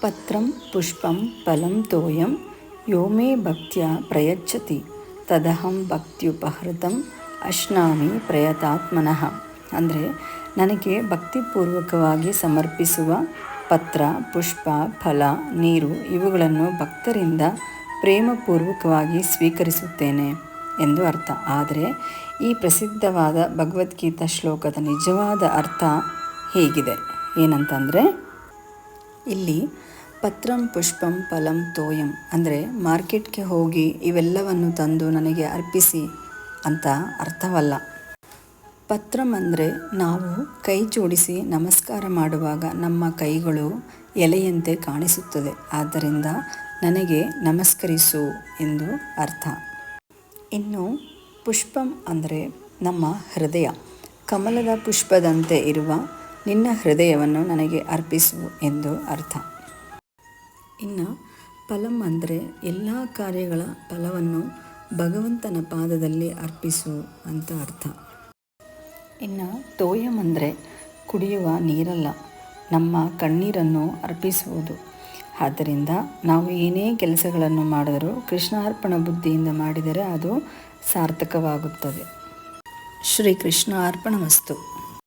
ಪತ್ರಂ ಪುಷ್ಪಂ ಫಲಂ ತೋಯಂ ಯೋ ಮೇ ಭಕ್ತಿಯ ಪ್ರಯಚ್ಛತಿ ತದಹಂ ಭಕ್ತ್ಯುಪಹೃತಂ ಅಶ್ನಾಮಿ ಪ್ರಯತಾತ್ಮನಃ ಅಂದರೆ ನನಗೆ ಭಕ್ತಿಪೂರ್ವಕವಾಗಿ ಸಮರ್ಪಿಸುವ ಪತ್ರ, ಪುಷ್ಪ, ಫಲ, ನೀರು ಇವುಗಳನ್ನು ಭಕ್ತರಿಂದ ಪ್ರೇಮಪೂರ್ವಕವಾಗಿ ಸ್ವೀಕರಿಸುತ್ತೇನೆ ಎಂದು ಅರ್ಥ. ಆದರೆ ಈ ಪ್ರಸಿದ್ಧವಾದ ಭಗವದ್ಗೀತಾ ಶ್ಲೋಕದ ನಿಜವಾದ ಅರ್ಥ ಹೀಗಿದೆ? ಏನಂತಂದರೆ ಇಲ್ಲಿ ಪತ್ರಂ ಪುಷ್ಪಂ ಫಲಂ ತೋಯಂ. ಅಂದರೆ ಮಾರ್ಕೆಟ್ಗೆ ಹೋಗಿ ಇವೆಲ್ಲವನ್ನು ತಂದು ನನಗೆ ಅರ್ಪಿಸಿ ಅಂತ ಅರ್ಥವಲ್ಲ. ಪತ್ರಂ ಅಂದರೆ ನಾವು ಕೈ ಜೋಡಿಸಿ ನಮಸ್ಕಾರ ಮಾಡುವಾಗ ನಮ್ಮ ಕೈಗಳು ಎಲೆಯಂತೆ ಕಾಣಿಸುತ್ತದೆ. ಆದ್ದರಿಂದ ನನಗೆ ನಮಸ್ಕರಿಸು ಎಂದು ಅರ್ಥ. ಇನ್ನು ಪುಷ್ಪಂ ಅಂದರೆ ನಮ್ಮ ಹೃದಯ. ಕಮಲದ ಪುಷ್ಪದಂತೆ ಇರುವ ನಿನ್ನ ಹೃದಯವನ್ನು ನನಗೆ ಅರ್ಪಿಸು ಎಂದು ಅರ್ಥ. ಇನ್ನು ಫಲಂ ಅಂದರೆ ಎಲ್ಲ ಕಾರ್ಯಗಳ ಫಲವನ್ನು ಭಗವಂತನ ಪಾದದಲ್ಲಿ ಅರ್ಪಿಸು ಅಂತ ಅರ್ಥ. ಇನ್ನು ತೋಯಂ ಅಂದರೆ ಕುಡಿಯುವ ನೀರಲ್ಲ, ನಮ್ಮ ಕಣ್ಣೀರನ್ನು ಅರ್ಪಿಸುವುದು. ಆದ್ದರಿಂದ ನಾವು ಏನೇ ಕೆಲಸಗಳನ್ನು ಮಾಡಿದರೂ ಕೃಷ್ಣಾರ್ಪಣ ಬುದ್ಧಿಯಿಂದ ಮಾಡಿದರೆ ಅದು ಸಾರ್ಥಕವಾಗುತ್ತದೆ. ಶ್ರೀ ಕೃಷ್ಣ ಅರ್ಪಣ ವಸ್ತು